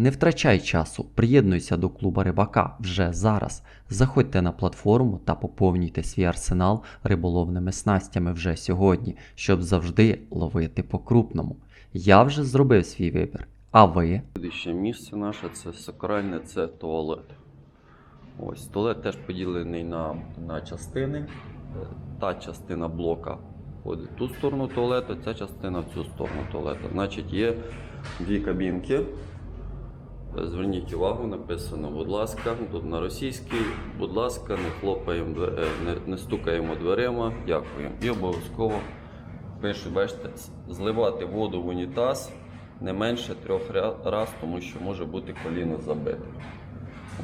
Не втрачай часу, приєднуйся до клуба рибака вже зараз. Заходьте на платформу та поповнюйте свій арсенал риболовними снастями вже сьогодні, щоб завжди ловити по-крупному. Я вже зробив свій вибір. А ви? Ще місце наше це сакральне, це туалет. Ось туалет теж поділений на, на частини. Е, Та частина блока ходить в ту сторону туалету, ця частина в цю сторону туалету. Значить, є дві кабінки. Зверніть увагу, написано, будь ласка, тут на російській, будь ласка, не хлопаємо, е, не, не стукаємо дверима, дякуємо. І обов'язково пишу, бачите, зливати воду в унітаз не менше трьох ря- раз, тому що може бути коліно забите.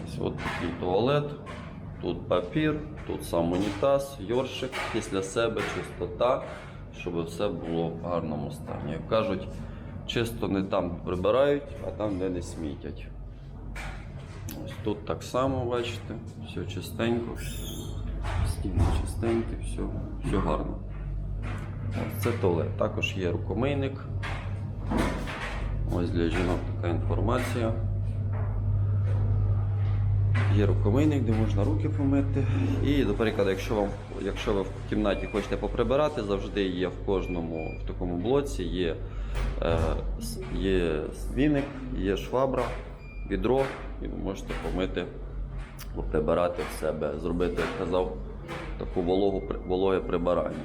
Ось от такий туалет, тут папір, тут сам унітаз, йоршик після себе, чистота, щоб все було в гарному стані. Як кажуть, чисто не там прибирають, а там, де не смітять. Ось тут так само, бачите, все чистенько, стіни чистенькі, все, все гарно. Ось це туалет. Також є рукомийник. Ось для жінок така інформація. Є рукомийник, де можна руки помити. І, до прикладу, якщо, вам, якщо ви в кімнаті хочете поприбирати, завжди є в кожному в такому блоці є, є віник, є швабра, відро, і ви можете помити, прибирати в себе, зробити, як казав, таку вологу, вологе прибирання.